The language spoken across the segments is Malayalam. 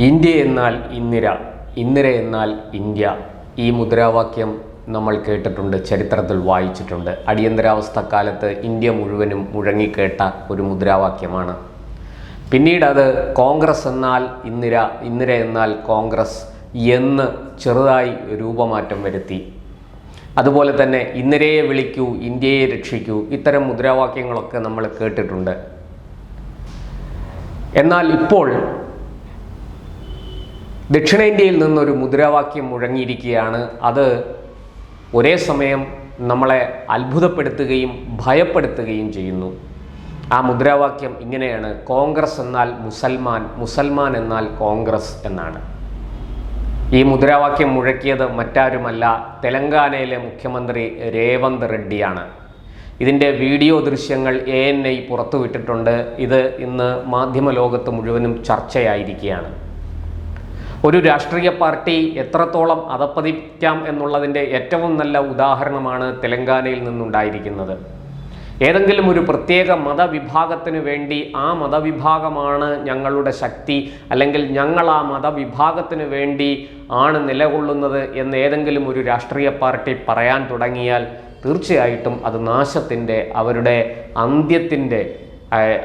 ഇന്ത്യ എന്നാൽ ഇന്ദിര ഇന്ദിര എന്നാൽ ഇന്ത്യ. ഈ മുദ്രാവാക്യം നമ്മൾ കേട്ടിട്ടുണ്ട് ചരിത്രത്തിൽ വായിച്ചിട്ടുണ്ട്. അടിയന്തരാവസ്ഥ കാലത്ത് ഇന്ത്യ മുഴുവനും മുഴങ്ങിക്കേട്ട ഒരു മുദ്രാവാക്യമാണ്. പിന്നീട് അത് കോൺഗ്രസ് എന്നാൽ ഇന്ദിര ഇന്ദിര എന്നാൽ കോൺഗ്രസ് എന്ന് ചെറുതായി രൂപമാറ്റം വരുത്തി. അതുപോലെ തന്നെ ഇന്ദിരയെ വിളിക്കൂ ഇന്ത്യയെ രക്ഷിക്കൂ ഇത്തരം മുദ്രാവാക്യങ്ങളൊക്കെ നമ്മൾ കേട്ടിട്ടുണ്ട്. എന്നാൽ ഇപ്പോൾ ദക്ഷിണേന്ത്യയിൽ നിന്നൊരു മുദ്രാവാക്യം മുഴങ്ങിയിരിക്കുകയാണ്. അത് ഒരേ സമയം നമ്മളെ അത്ഭുതപ്പെടുത്തുകയും ഭയപ്പെടുത്തുകയും ചെയ്യുന്നു. ആ മുദ്രാവാക്യം ഇങ്ങനെയാണ്. കോൺഗ്രസ് എന്നാൽ മുസൽമാൻ മുസൽമാൻ എന്നാൽ കോൺഗ്രസ് എന്നാണ്. ഈ മുദ്രാവാക്യം മുഴക്കിയത് മറ്റാരുമല്ല തെലങ്കാനയിലെ മുഖ്യമന്ത്രി രേവന്ത് റെഡ്ഡിയാണ്. ഇതിന്റെ വീഡിയോ ദൃശ്യങ്ങൾ എ എൻ ഐ പുറത്തുവിട്ടിട്ടുണ്ട്. ഇത് ഇന്ന് മാധ്യമ ലോകത്ത് മുഴുവനും ചർച്ചയായിരിക്കുകയാണ്. ഒരു രാഷ്ട്രീയ പാർട്ടി എത്രത്തോളം അധപ്പതിക്കാം എന്നുള്ളതിന്റെ ഏറ്റവും നല്ല ഉദാഹരണമാണ് തെലങ്കാനയിൽ നിന്നുണ്ടായിരിക്കുന്നത്. ഏതെങ്കിലും ഒരു പ്രത്യേക മതവിഭാഗത്തിനു വേണ്ടി ആ മതവിഭാഗമാണ് ഞങ്ങളുടെ ശക്തി അല്ലെങ്കിൽ ഞങ്ങൾ ആ മതവിഭാഗത്തിനു വേണ്ടി ആണ് നിലകൊള്ളുന്നത് എന്ന് ഏതെങ്കിലും ഒരു രാഷ്ട്രീയ പാർട്ടി പറയാൻ തുടങ്ങിയാൽ തീർച്ചയായിട്ടും അത് നാശത്തിന്റെ അവരുടെ അന്ത്യത്തിന്റെ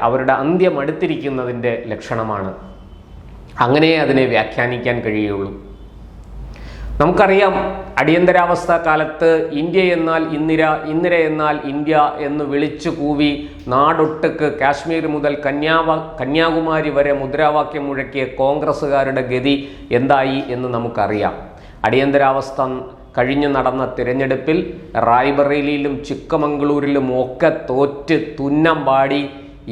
അവരുടെ അന്ത്യം അടുത്തിരിക്കുന്നതിന്റെ ലക്ഷണമാണ്. അങ്ങനെ അതിനെ വ്യാഖ്യാനിക്കാൻ കഴിയുള്ളൂ നമുക്കറിയാം അടിയന്തരാവസ്ഥ കാലത്ത് ഇന്ത്യ എന്നാൽ ഇന്ദിര ഇന്ദിര എന്നാൽ ഇന്ത്യ എന്ന് വിളിച്ചു കൂവി നാടൊട്ടുക്ക് കാശ്മീർ മുതൽ കന്യാവ കന്യാകുമാരി വരെ മുദ്രാവാക്യം മുഴക്കിയ കോൺഗ്രസ്സുകാരുടെ ഗതി എന്തായി എന്ന് നമുക്കറിയാം. അടിയന്തരാവസ്ഥ കഴിഞ്ഞു നടന്ന തിരഞ്ഞെടുപ്പിൽ റായ്ബറേലിയിലും ചിക്കമംഗളൂരിലും ഒക്കെ തോറ്റ് തുന്നം പാടി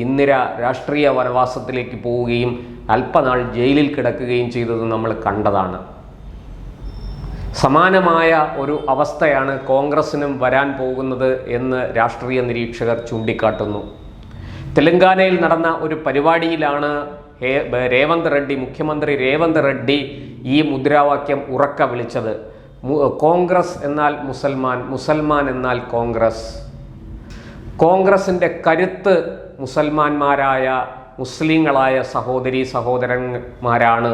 ഇന്ദിര രാഷ്ട്രീയ വനവാസത്തിലേക്ക് പോവുകയും അല്പനാൾ ജയിലിൽ കിടക്കുകയും ചെയ്തത് നമ്മൾ കണ്ടതാണ്. സമാനമായ ഒരു അവസ്ഥയാണ് കോൺഗ്രസിനും വരാൻ പോകുന്നത് എന്ന് രാഷ്ട്രീയ നിരീക്ഷകർ ചൂണ്ടിക്കാട്ടുന്നു. തെലങ്കാനയിൽ നടന്ന ഒരു പരിപാടിയിലാണ് രേവന്ത് റെഡ്ഡി മുഖ്യമന്ത്രി രേവന്ത് റെഡ്ഡി ഈ മുദ്രാവാക്യം ഉറക്ക വിളിച്ചത്. കോൺഗ്രസ് എന്നാൽ മുസൽമാൻ മുസൽമാൻ എന്നാൽ കോൺഗ്രസ്. കോൺഗ്രസിന്റെ കരുത്ത് മുസൽമാന്മാരായ മുസ്ലിങ്ങളായ സഹോദരി സഹോദരന്മാരാണ്.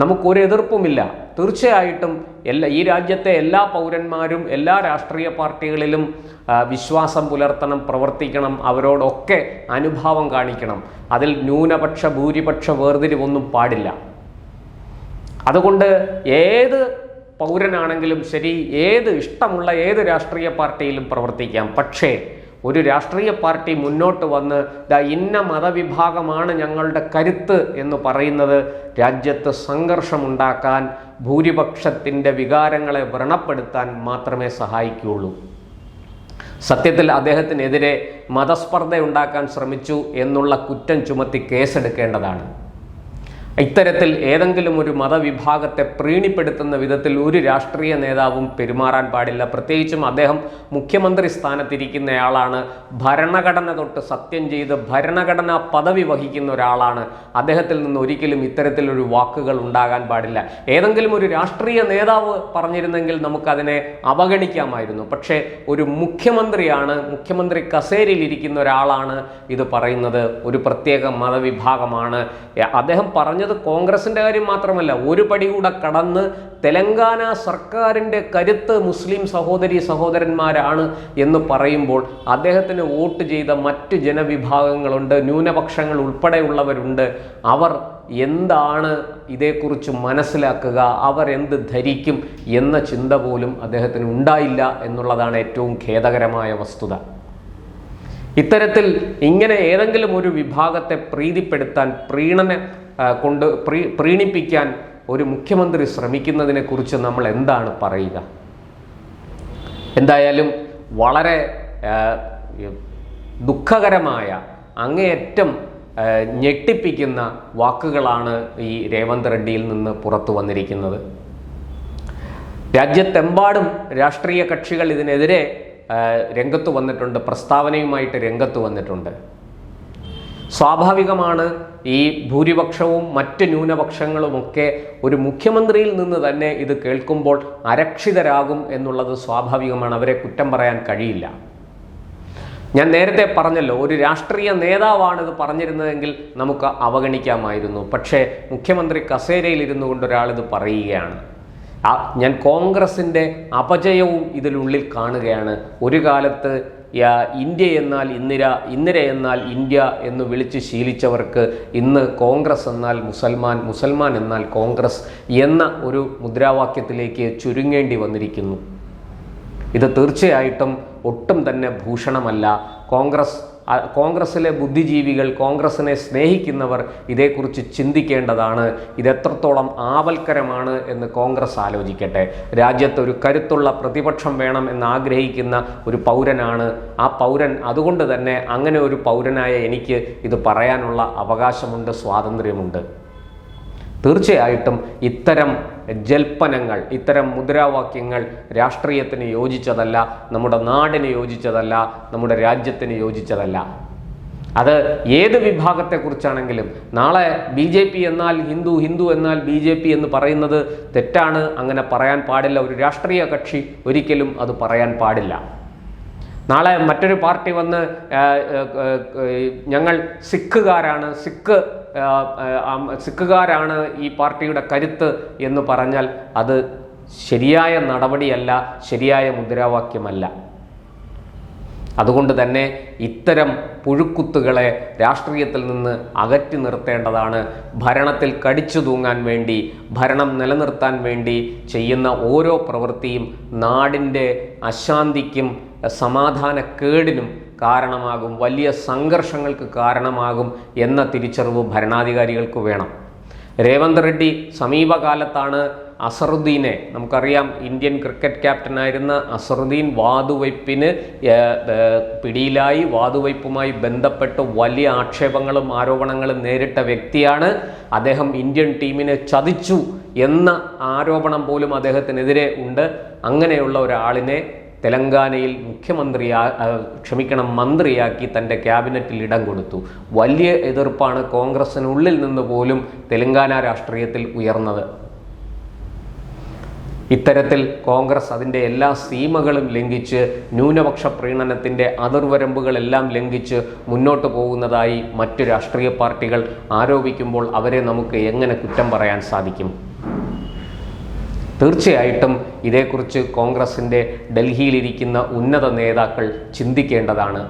നമുക്കൊരു എതിർപ്പുമില്ല തീർച്ചയായിട്ടും എല്ലാ ഈ രാജ്യത്തെ എല്ലാ പൗരന്മാരും എല്ലാ രാഷ്ട്രീയ പാർട്ടികളിലും വിശ്വാസം പുലർത്തണം പ്രവർത്തിക്കണം അവരോടൊക്കെ അനുഭാവം കാണിക്കണം. അതിൽ ന്യൂനപക്ഷ ഭൂരിപക്ഷ വേർതിരിവൊന്നും പാടില്ല. അതുകൊണ്ട് ഏത് പൗരനാണെങ്കിലും ശരി ഏത് ഇഷ്ടമുള്ള ഏത് രാഷ്ട്രീയ പാർട്ടിയിലും പ്രവർത്തിക്കാം. പക്ഷേ ഒരു രാഷ്ട്രീയ പാർട്ടി മുന്നോട്ട് വന്ന് ദ ഇന്ന മതവിഭാഗമാണ് ഞങ്ങളുടെ കരുത്ത് എന്ന് പറയുന്നത് രാജ്യത്ത് സംഘർഷമുണ്ടാക്കാൻ ഭൂരിപക്ഷത്തിന്റെ വികാരങ്ങളെ വ്രണപ്പെടുത്താൻ മാത്രമേ സഹായിക്കുകയുള്ളൂ. സത്യത്തിൽ അദ്ദേഹത്തിനെതിരെ മതസ്പർദ്ധ ഉണ്ടാക്കാൻ ശ്രമിച്ചു എന്നുള്ള കുറ്റം ചുമത്തി കേസെടുക്കേണ്ടതാണ്. ഇത്തരത്തിൽ ഏതെങ്കിലും ഒരു മതവിഭാഗത്തെ പ്രീണിപ്പെടുത്തുന്ന വിധത്തിൽ ഒരു രാഷ്ട്രീയ നേതാവും പെരുമാറാൻ പാടില്ല. പ്രത്യേകിച്ചും അദ്ദേഹം മുഖ്യമന്ത്രി സ്ഥാനത്തിരിക്കുന്നയാളാണ്. ഭരണഘടന തൊട്ട് സത്യം ചെയ്ത് ഭരണഘടനാ പദവി വഹിക്കുന്ന ഒരാളാണ്. അദ്ദേഹത്തിൽ നിന്ന് ഒരിക്കലും ഇത്തരത്തിലൊരു വാക്കുകൾ ഉണ്ടാകാൻ പാടില്ല. ഏതെങ്കിലും ഒരു രാഷ്ട്രീയ നേതാവ് പറഞ്ഞിരുന്നെങ്കിൽ നമുക്കതിനെ അവഗണിക്കാമായിരുന്നു. പക്ഷേ ഒരു മുഖ്യമന്ത്രിയാണ് മുഖ്യമന്ത്രി കസേരയിൽ ഇരിക്കുന്ന ഒരാളാണ് ഇത് പറയുന്നത്. ഒരു പ്രത്യേക മതവിഭാഗമാണ്. അദ്ദേഹം അദ്ദേഹം പറഞ്ഞത് കോൺഗ്രസിന്റെ കാര്യം മാത്രമല്ല ഒരു പടി കൂടെ കടന്ന് തെലങ്കാന സർക്കാരിന്റെ കരുത്ത് മുസ്ലിം സഹോദരി സഹോദരന്മാരാണ് എന്ന് പറയുമ്പോൾ അദ്ദേഹത്തിന് വോട്ട് ചെയ്ത മറ്റ് ജനവിഭാഗങ്ങളുണ്ട് ന്യൂനപക്ഷങ്ങൾ ഉൾപ്പെടെയുള്ളവരുണ്ട്. അവർ എന്താണ് ഇതേക്കുറിച്ച് മനസ്സിലാക്കുക അവർ എന്ത് ധരിക്കും എന്ന ചിന്ത പോലും അദ്ദേഹത്തിന് ഉണ്ടായില്ല എന്നുള്ളതാണ് ഏറ്റവും ഖേദകരമായ വസ്തുത. ഇത്തരത്തിൽ ഇങ്ങനെ ഏതെങ്കിലും ഒരു വിഭാഗത്തെ പ്രീതിപ്പെടുത്താൻ പ്രീണന കൊണ്ട് പ്രീ പ്രീണിപ്പിക്കാൻ ഒരു മുഖ്യമന്ത്രി ശ്രമിക്കുന്നതിനെക്കുറിച്ച് നമ്മൾ എന്താണ് പറയുക? എന്തായാലും വളരെ ദുഃഖകരമായ അങ്ങേയറ്റം ഞെട്ടിപ്പിക്കുന്ന വാക്കുകളാണ് ഈ രേവന്ത് റെഡ്ഡിയിൽ നിന്ന് പുറത്തു വന്നിരിക്കുന്നത്. രാജ്യത്തെമ്പാടും രാഷ്ട്രീയ കക്ഷികൾ ഇതിനെതിരെ രംഗത്ത് വന്നിട്ടുണ്ട് പ്രസ്താവനയുമായിട്ട് രംഗത്ത് വന്നിട്ടുണ്ട്. സ്വാഭാവികമാണ് ഈ ഭൂരിപക്ഷവും മറ്റ് ന്യൂനപക്ഷങ്ങളുമൊക്കെ ഒരു മുഖ്യമന്ത്രിയിൽ നിന്ന് തന്നെ ഇത് കേൾക്കുമ്പോൾ അരക്ഷിതരാകും എന്നുള്ളത് സ്വാഭാവികമാണ്. അവരെ കുറ്റം പറയാൻ കഴിയില്ല. ഞാൻ നേരത്തെ പറഞ്ഞല്ലോ ഒരു രാഷ്ട്രീയ നേതാവാണ് ഇത് പറഞ്ഞിരുന്നതെങ്കിൽ നമുക്ക് അവഗണിക്കാമായിരുന്നു. പക്ഷേ മുഖ്യമന്ത്രി കസേരയിൽ ഇരുന്നു കൊണ്ട് ഇത് പറയുകയാണ്. ഞാൻ കോൺഗ്രസിന്റെ അപജയവും ഇതിനുള്ളിൽ കാണുകയാണ്. ഒരു കാലത്ത് ഇന്ത്യ എന്നാൽ ഇന്ദിര ഇന്ദിര എന്നാൽ ഇന്ത്യ എന്ന് വിളിച്ച് ശീലിച്ചവർക്ക് ഇന്ന് കോൺഗ്രസ് എന്നാൽ മുസൽമാൻ മുസൽമാൻ എന്നാൽ കോൺഗ്രസ് എന്ന ഒരു മുദ്രാവാക്യത്തിലേക്ക് ചുരുങ്ങേണ്ടി വന്നിരിക്കുന്നു. ഇത് തീർച്ചയായിട്ടും ഒട്ടും തന്നെ ഭൂഷണമല്ല. കോൺഗ്രസ് കോൺഗ്രസ്സിലെ ബുദ്ധിജീവികൾ കോൺഗ്രസ്സിനെ സ്നേഹിക്കുന്നവർ ഇതേക്കുറിച്ച് ചിന്തിക്കേണ്ടതാണ്. ഇതെത്രത്തോളം ആവൽക്കരമാണ് എന്ന് കോൺഗ്രസ് ആലോചിക്കട്ടെ. രാജ്യത്ത് ഒരു കരുത്തുള്ള പ്രതിപക്ഷം വേണം എന്ന് ആഗ്രഹിക്കുന്ന ഒരു പൗരനാണ്. ആ പൗരൻ അതുകൊണ്ട് തന്നെ അങ്ങനെ ഒരു പൗരനായ എനിക്ക് ഇത് പറയാനുള്ള അവകാശമുണ്ട് സ്വാതന്ത്ര്യമുണ്ട്. തീർച്ചയായിട്ടും ഇത്തരം ജൽപ്പനങ്ങൾ ഇത്തരം മുദ്രാവാക്യങ്ങൾ രാഷ്ട്രീയത്തിന് യോജിച്ചതല്ല നമ്മുടെ നാടിന് യോജിച്ചതല്ല നമ്മുടെ രാജ്യത്തിന് യോജിച്ചതല്ല. അത് ഏത് വിഭാഗത്തെക്കുറിച്ചാണെങ്കിലും നാളെ ബി ജെ പി എന്നാൽ ഹിന്ദു ഹിന്ദു എന്നാൽ ബി ജെ പി എന്ന് പറയുന്നത് തെറ്റാണ് അങ്ങനെ പറയാൻ പാടില്ല. ഒരു രാഷ്ട്രീയ കക്ഷി ഒരിക്കലും അത് പറയാൻ പാടില്ല. നാളെ മറ്റൊരു പാർട്ടി വന്ന് ഞങ്ങൾ സിഖുകാരാണ് സിഖ് സിഖുകാരാണ് ഈ പാർട്ടിയുടെ കരുത്ത് എന്ന് പറഞ്ഞാൽ അത് ശരിയായ നടപടിയല്ല ശരിയായ മുദ്രാവാക്യമല്ല. അതുകൊണ്ട് തന്നെ ഇത്തരം പുഴുക്കുത്തുകളെ രാഷ്ട്രീയത്തിൽ നിന്ന് അകറ്റി നിർത്തേണ്ടതാണ്. ഭരണത്തിൽ കടിച്ചു തൂങ്ങാൻ വേണ്ടി ഭരണം നിലനിർത്താൻ വേണ്ടി ചെയ്യുന്ന ഓരോ പ്രവൃത്തിയും നാടിന്റെ അശാന്തിക്കും സമാധാനക്കേടിനും കാരണമാകും വലിയ സംഘർഷങ്ങൾക്ക് കാരണമാകും എന്ന തിരിച്ചറിവ് ഭരണാധികാരികൾക്ക് വേണം. രേവന്ത് റെഡ്ഡി സമീപകാലത്താണ് അസറുദ്ദീനെ നമുക്കറിയാം ഇന്ത്യൻ ക്രിക്കറ്റ് ക്യാപ്റ്റനായിരുന്ന അസറുദ്ദീൻ വാതുവയ്പ്പിന് പിടിയിലായി വാതുവയ്പ്പുമായി ബന്ധപ്പെട്ട് വലിയ ആക്ഷേപങ്ങളും ആരോപണങ്ങളും നേരിട്ട വ്യക്തിയാണ്. അദ്ദേഹം ഇന്ത്യൻ ടീമിനെ ചതിച്ചു എന്ന ആരോപണം പോലും അദ്ദേഹത്തിനെതിരെ ഉണ്ട്. അങ്ങനെയുള്ള ഒരാളിനെ തെലങ്കാനയിൽ മുഖ്യമന്ത്രി ക്ഷമിക്കണം മന്ത്രിയാക്കി തന്റെ ക്യാബിനറ്റിൽ ഇടം കൊടുത്തു. വലിയ എതിർപ്പാണ് കോൺഗ്രസിനുള്ളിൽ നിന്ന് പോലും തെലങ്കാന രാഷ്ട്രീയത്തിൽ ഉയർന്നത്. ഇത്തരത്തിൽ കോൺഗ്രസ് അതിന്റെ എല്ലാ സീമകളും ലംഘിച്ച് ന്യൂനപക്ഷ പ്രീണനത്തിന്റെ അതിർവരമ്പുകളെല്ലാം ലംഘിച്ച് മുന്നോട്ട് പോകുന്നതായി മറ്റു രാഷ്ട്രീയ പാർട്ടികൾ ആരോപിക്കുമ്പോൾ അവരെ നമുക്ക് എങ്ങനെ കുറ്റം പറയാൻ സാധിക്കും? തീർച്ചയായിട്ടും ഇതേക്കുറിച്ച് കോൺഗ്രസിന്റെ ഡൽഹിയിലിരിക്കുന്ന ഉന്നത നേതാക്കൾ ചിന്തിക്കേണ്ടതാണ്.